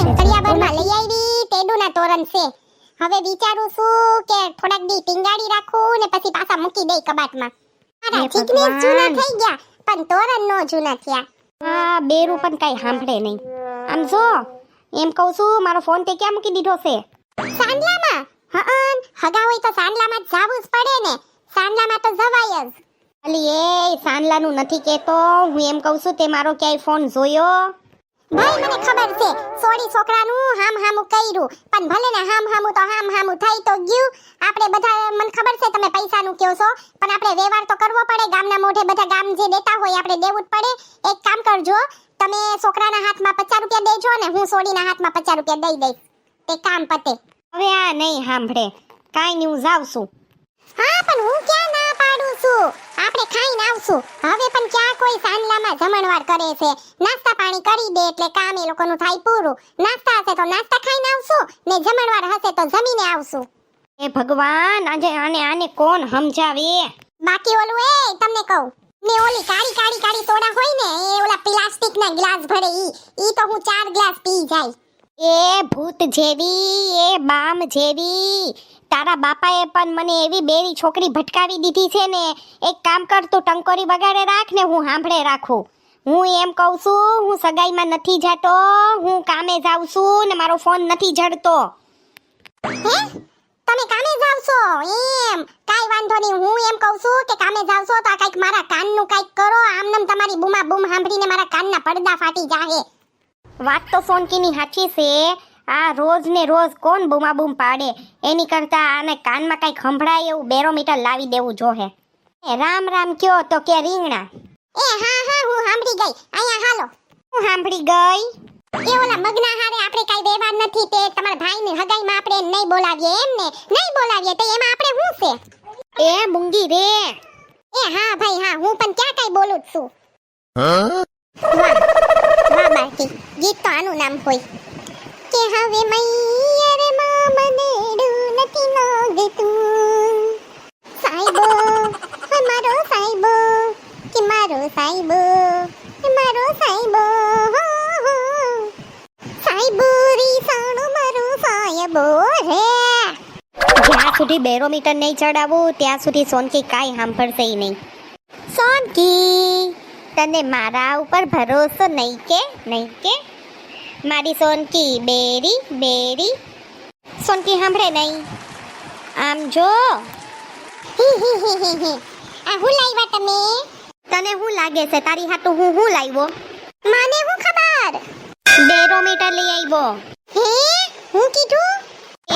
કરિયાબરમાં લઈ આવી તેડુના તોરણ છે. હવે વિચારું છું કે થોડાક દી ટીંગાડી રાખું ને પછી પાછા મૂકી દઈ કબાટમાં. મારા ચીકને જૂના થઈ ગયા પણ તોરણ નો જૂના થયા. હા બેરું પણ કઈ સાંભળે નહીં. આમ જો એમ કહું છું મારો ફોન તે ક્યાં મૂકી દીધો છે? સાંડલામાં? હા હગા હોય તો સાંડલામાં જાવું જ પડે ને. સાંડલામાં તો જવાય જ. અલી એ સાંડલાનું નથી કેતો. હું એમ કહું છું તે મારો ક્યાંય ફોન જોયો? ભાઈ, મને ખબર છે સોરી છોકરાનું હામ હામું કર્યું. પણ ભલે ને હામ હામું તો હામ હામું થઈ તો ગયું. આપણે બધા, મને ખબર છે તમે પૈસાનું કહો છો, પણ આપણે વ્યવહાર તો કરવો પડે. ગામના મોઢે બધા ગામ જે દેતા હોય, આપણે દેવું જ પડે. એક કામ કરજો, તમે છોકરાના હાથમાં પચાસ રૂપિયા દેજો ને હું સોડીના હાથમાં પચાસ રૂપિયા દઈ દઈશ. તે કામ પતે. હવે આ નહીં સાંભળે. કાંઈ નહીં છું. હા, પણ હું ક્યાં છું આપણે ખાઈને આવશું. હવે પણ ક્યાં કોઈ સાંજલામાં જમણવાર કરે છે? નાસ્તા પાણી કરી દે એટલે કામ એ લોકોનું થાય પૂરું. નાસ્તા હશે તો નાસ્તા ખાઈને આવશું. ને જમણવાર હશે તો જમીને આવશું. એ ભગવાન આજે આને આને કોણ સમજાવે? બાકી ઓલું એ તમને કહું. ને ઓલી કાળી કાળી કાળી સોડા હોય ને એ ઓલા પ્લાસ્ટિકના ગ્લાસ ભરે ઈ. ઈ તો હું ચાર ગ્લાસ પી જાય. એ ભૂત જેવી એ બામ જેવી. તારા બાપાએ પણ મને એવી બેરી છોકરી ભટકાવી દીધી છે ને એક કામ કર તું ટંકોરી વગાડે રાખ ને હું સાંભળે રાખું. હું એમ કહું છું હું સગાઈમાં નથી જાતો હું કામે જાઉં છું ને મારો ફોન નથી જડતો. હે? તમે કામે જાવ છો? એમ. કાઈ વાંધો નહીં હું એમ કહું છું કે કામે જાવ છો તો આ કાઈક મારા કાનનું કાઈક કરો આમનમ તમારી બૂમા બૂમ સાંભળીને મારા કાનના પડદા ફાટી જાહે. વાત તો સોનકીની સાચી છે આ રોજ ને રોજ કોણ બૂમા બૂમ પાડે? એની કરતા આને કાનમાં કઈ ખંભળાય એવું બેરોમીટર લાવી દેવું જોહે. એ રામ રામ કયો તો કે રીંગણા. એ હા હા હું સાંભળી ગઈ. અહીંયા હાલો. હું સાંભળી ગઈ? એ ઓલા મગના હારે આપણે કાઈ વ્યવહાર નથી તે તમારા ભાઈની હગાઈમાં આપણે નહીં બોલાવીએ એમ ને? નહીં બોલાવીએ તો એમાં આપણે શું છે? એ મૂંગી રે. એ હા ભાઈ હા હું પણ ક્યાં કાઈ બોલું જ છું? વાહ વાહ બાકી ગીત તો આનું નામ હોય. કે હવે મૈયરમાં બનેડું નથી માંગતું. સાઈબો મારો સાઈબો કે મારો સાઈબો મારો સાઈબો. સાઈબો રી સાણો મારો સાયબો રે. જ્યાં સુધી બેરોમીટર નહીં ચડાવું, ત્યાં સુધી સોનકી કાંઈ સાંભળશે નહીં. સોનકી, તને મારા ઉપર ભરોસો નહીં કે નહીં કે? મારી સોનકી બેરી બેરી. સોનકી સાંભળે નહીં. આમ જો. હી હી હી હી હી. આ હું લાવ્યા તમે? તને શું લાગે છે? તારી હાટું હું હું લાવ્યો? મને હું ખબર? બેરોમીટર લઈ આવ્યો. હે? હું કીધું?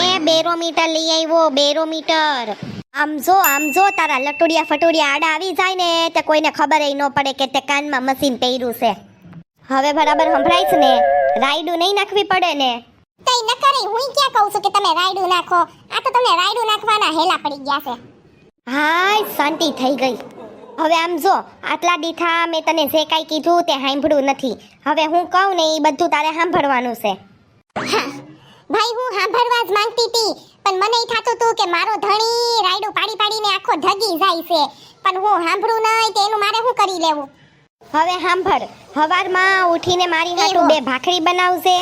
એ બેરોમીટર લઈ આવ્યો, બેરોમીટર. આમ જો, આમ તારા લટુડિયા ફટુડિયા આડા આવી જાય ને, તે કોઈને ખબર ન પડે કે તે કાનમાં મશીન પહેર્યું છે. હવે બરાબર સંભળાય છે ને? રાયડું નહીં નાખવી પડે ને. તઈ ન કરે હું ક્યાં કહું છું કે તમે રાયડું નાખો? આ તો તમને રાયડું નાખવાના હેલા પડી ગયા છે. હાય શાંતિ થઈ ગઈ. હવે આમ જો આટલા દીઠા મેં તને જે કાંઈ કીધું તે સાંભળ્યું નથી. હવે હું કહું ને એ બધું તારે સાંભળવાનું છે. હા ભાઈ હું સાંભળવા જ માંગતી હતી પણ મને એ થાતું હતું કે મારો ધણી રાયડું પાડી પાડીને આખો ઢગી જાય છે. પણ હું સાંભળું નહીં તો એનું મારે શું કરી લેવું? હવે સાંભળ હવારમાં ઉઠીને મારી હાટું બે ભાખરી બનાવશે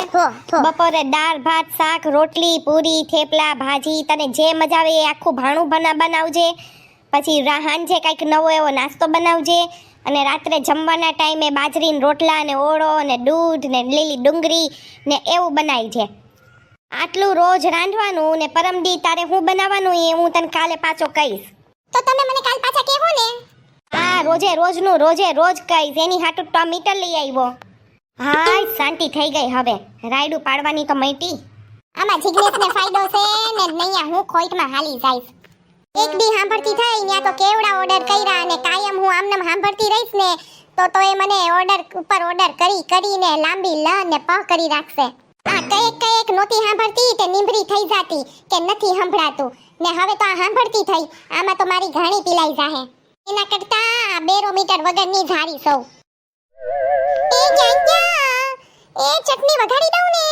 બપોરે દાળ ભાત શાક રોટલી પૂરી થેપલા ભાજી તને જે મજા આવે એ આખું ભાણું બના બનાવજે. પછી રાહાન છે કંઈક નવો એવો નાસ્તો બનાવજે. અને રાત્રે જમવાના ટાઈમે બાજરીને રોટલા ને ઓળો ને દૂધ ને લીલી ડુંગળી ને એવું બનાવજે. આટલું રોજ રાંધવાનું ને પરમદી તારે હું બનાવવાનું એ હું તને કાલે પાછો કહીશ. તો તમે મને કાલ પાછા કહેવો ને હા, રોજે રોજનું, રોજે રોજ કહીશ એની હાટું તો લઈ આવ્યો. હાય, શાંતિ થઈ ગઈ હવે. રાયડું પાડવાની તો મૈટી. આમાં જિગ્નેશને ફાયદો છે ને નૈયા હું ખોઈટમાં હાલી જઈશ. એક દી સાંભળતી થઈ ત્યાં તો કેવડા ઓર્ડર કર્યા અને કાયમ હું આમનામ સાંભળતી રહીશ ને, તો તો એ મને ઓર્ડર ઉપર ઓર્ડર કરી, કરીને લાંબી લ ને પ કરી રાખશે. આ કયેક કયેક નહોતી સાંભળતી, તે નીંભરી થઈ જાતી, કે નથી સંભળાતું. ને હવે તો આ સાંભળતી થઈ, આમાં તો મારી ઘાણી પીલાઈ જાહે. એના કરતા બેરોમીટર વગરની હારી સૌ. એ જાંજા એ ચટણી વઘારી દઉં ને.